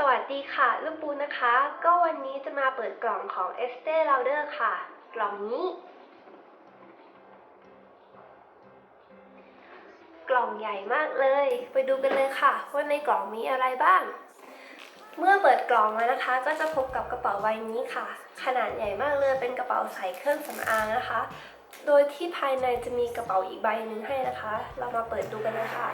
สวัสดีค่ะ ลูกปูนะคะ ก็วันนี้จะมาเปิดกล่องของ Estee Lauder ค่ะ กล่องนี้ กล่องใหญ่มากเลย ไปดูกันเลยค่ะ ว่าในกล่องมีอะไรบ้าง เมื่อเปิดกล่องมานะคะ ก็จะพบกับกระเป๋าใบนี้ค่ะ ขนาดใหญ่มากเลยเป็นกระเป๋าใส่เครื่องสำอางนะคะ โดยที่ภายในจะมีกระเป๋าอีกใบหนึ่งให้นะคะ เรามาเปิดดูกันเลยค่ะ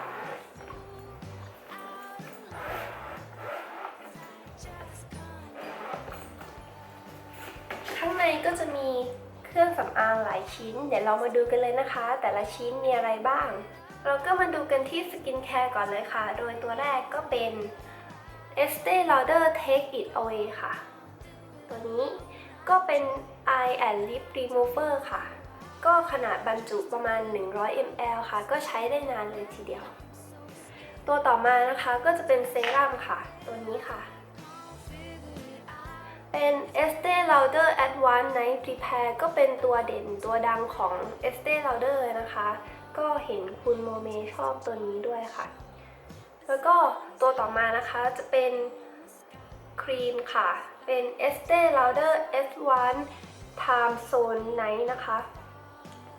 ในก็จะมีเครื่องสำอางหลายชิ้น เดี๋ยวเรามาดูกันเลยนะคะ แต่ละชิ้นมีอะไรบ้าง เราก็มาดูกันที่สกินแคร์ก่อนเลยค่ะ โดยตัวแรกก็เป็น Estee Lauder Take It Away ค่ะ ตัวนี้ก็เป็น Eye and Lip Remover ค่ะ ก็ขนาดบรรจุประมาณ 100 ml ค่ะ ก็ใช้ได้นานเลยทีเดียว ตัวต่อมานะคะก็จะเป็นเซรั่มค่ะ ตัวนี้ค่ะ เป็น e s Lauder Advanced Night Repair ก็เป็นตัวเด่นตัวดังของ Estee Lauder เลยนะคะ ก็เห็นคุณโมเมชอบตัวนี้ด้วยค่ะ แล้วก็ตัวต่อมานะคะจะเป็นครีมค่ะ เป็น Estee Lauder S1 Time Zone Night นะคะ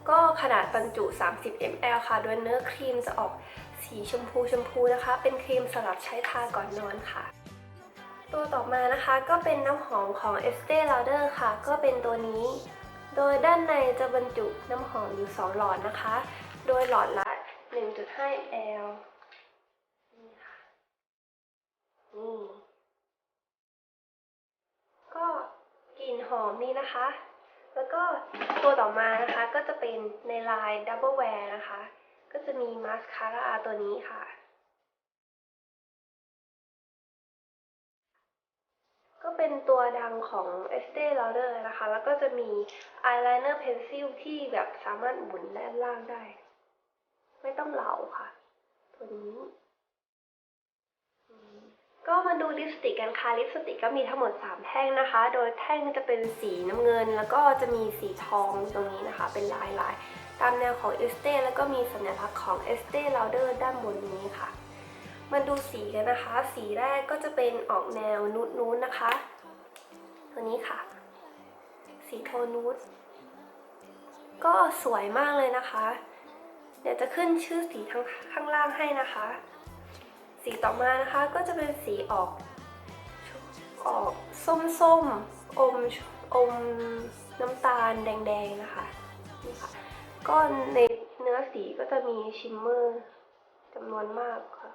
ก็ขนาดบรรจุ 30 ml ค่ะ โดยเนื้อครีมจะออกสีชมพูชมพูนะคะ เป็นครีมสำหรับใช้ทาก่อนนอนค่ะ ตัวต่อมานะคะก็เป็นน้ำหอมของ Estee Lauder ค่ะ ก็เป็นตัวนี้ โดยด้านในจะบรรจุน้ำหอมอยู่ 2 หลอดนะคะ โดยหลอดละ 1.5 ml นี่ค่ะนี่ก็กลิ่นหอมนี่นะคะ แล้วก็ตัวต่อมานะคะก็จะเป็นในลาย Double Wear นะคะ ก็จะมีมาสคาร่าตัวนี้ค่ะ ก็เป็นตัวดังของ Estee Lauder นะคะ แล้วก็จะมี eyeliner pencil ที่แบบสามารถหมุนด้านล่างได้ ไม่ต้องเหลาค่ะ ตัวนี้ก็มาดูลิปสติกกันค่ะ ลิปสติกก็มีทั้งหมด 3 แท่งนะคะ โดยแท่งจะเป็นสีน้ำเงิน แล้วก็จะมีสีทองตรงนี้นะคะ เป็นลายลายๆตามแนวของ Estee แล้วก็มีสัญลักษณ์ของ Estee Lauder ด้านบนนี้ค่ะ มาดูสีกันนะคะ สีแรกก็จะเป็นออกแนวนูดนูดนะคะ ตัวนี้ค่ะ สีโทนนูดก็สวยมากเลยนะคะ เดี๋ยวจะขึ้นชื่อสีทั้งข้างล่างให้นะคะ สีต่อมานะคะก็จะเป็นสีออก ออกส้มส้มๆอมอมน้ำตาลแดงๆนะคะนี่ค่ะก็ในเนื้อสีก็จะมีชิมเมอร์จำนวนมากค่ะ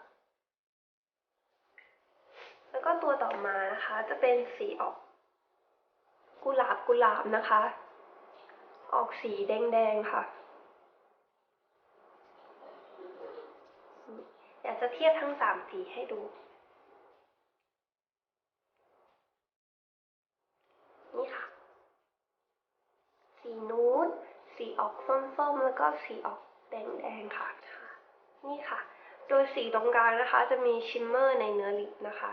แล้วก็ตัวต่อมานะคะจะเป็นสีออก กุหลาบกุหลาบนะคะ ออกสีแดงๆค่ะ อยากจะเทียบทั้งสามสีให้ดู นี่ค่ะ สีนูดสีออกส้มๆ แล้วก็สีออกแดงๆค่ะค่ะนี่ค่ะ โดยสีตรงกลางนะคะ จะมีชิมเมอร์ในเนื้อลิปนะคะ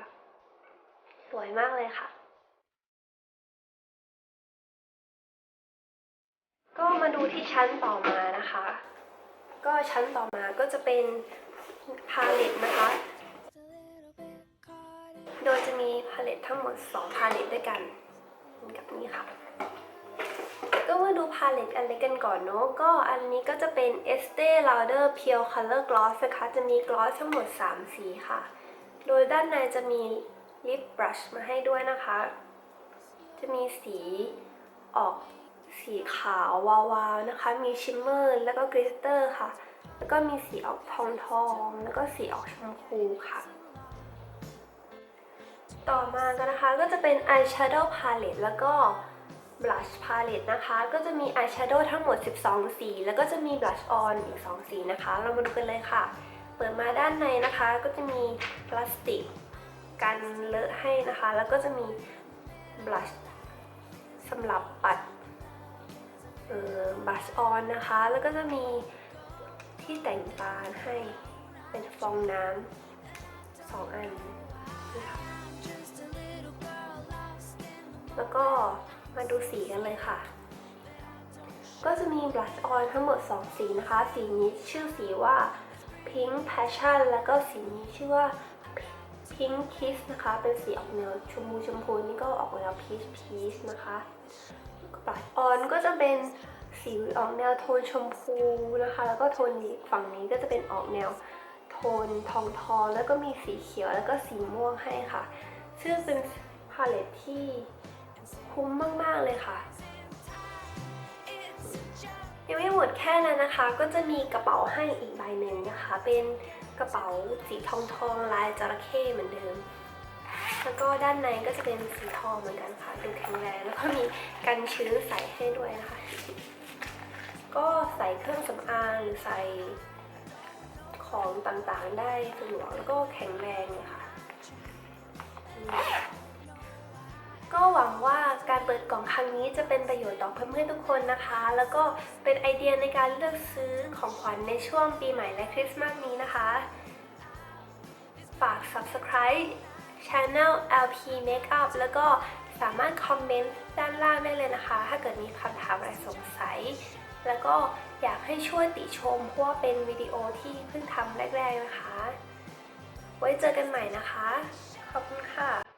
วยมากเลยค่ะ ก็มาดูที่ชั้นต่อมานะคะ ก็ชั้นต่อมาก็จะเป็นพาเลตนะคะ โดยจะมีพาเลตทั้งหมด 2 พาเลตด้วยกันกับนี้ค่ะ ก็มาดูพาเลตอันเล็กกันก่อนเนาะ ก็อันนี้ก็จะเป็น Estee Lauder Pure Color Gloss นะคะ จะมีกลอสทั้งหมด 3 สีค่ะ โดยด้านในจะมี ลิปบรัชมาให้ด้วยนะคะ จะมีสีออกสีขาววาวๆนะคะ มีชิมเมอร์แล้วก็กริสเตอร์ค่ะ แล้วก็มีสีออกทองทองแล้วก็สีออกชมพูค่ะ ต่อมากันนะคะก็จะเป็น eyeshadow palette แล้วก็ blush palette นะคะ ก็จะมี eyeshadow ทั้งหมด 12 สี แล้วก็จะมี blush on อีก 2 สีนะคะ เรามาดูกันเลยค่ะ เปิดมาด้านในนะคะก็จะมีพลาสติก กันเลอะให้นะคะ แล้วก็จะมี blush สำหรับปัดเอ่อ blush on นะคะ แล้วก็จะมีที่แต่งตาให้เป็นฟองน้ำสองอันนี่ค่ะแล้วก็มาดูสีกันเลยค่ะ ก็จะมี blush on ทั้งหมด 2 สีนะคะ สีนี้ชื่อสีว่า pink passion แล้วก็สีนี้ชื่อว่า Pink Kiss นะคะ เป็นสีออกแนวชมพูชมพูนี่ก็ออกแนว Peach Peach นะคะปลายออนก็จะเป็นสีออกแนวโทนชมพูนะคะ แล้วก็โทนฝั่งนี้ก็จะเป็นออกแนวโทนทองทองแล้วก็มีสีเขียวแล้วก็สีม่วงให้ค่ะ ซึ่งเป็นพาเลตที่คุ้มมาก ๆ เลยค่ะยังไม่หมดแค่นั้นนะคะ ก็จะมีกระเป๋าให้อีกใบหนึ่งนะคะ เป็น กระเป๋าสีทองทองๆลายจระเข้เหมือนเดิม แล้วก็ด้านในก็จะเป็นสีทองเหมือนกันค่ะ ดูแข็งแรงแล้วก็มีกันชื้นใส่ให้ด้วยนะคะ ก็ใส่เครื่องสำอางหรือใส่ของต่างๆได้สะดวกแล้วก็แข็งแรงค่ะ ก็หวังว่าการเปิดกล่องครั้งนี้จะเป็นประโยชน์ต่อเพื่อนๆทุกคนนะคะ แล้วก็เป็นไอเดียในการเลือกซื้อของขวัญในช่วงปีใหม่และคริสต์มาสนี้นะคะ ฝาก subscribe channel LP Makeup แล้วก็สามารถคอมเมนต์ด้านล่างได้เลยนะคะ ถ้าเกิดมีคำถามอะไรสงสัย แล้วก็อยากให้ช่วยติชมเพราะว่าเป็นวิดีโอที่เพิ่งทำแรก ๆนะคะ ไว้เจอกันใหม่นะคะ ขอบคุณค่ะ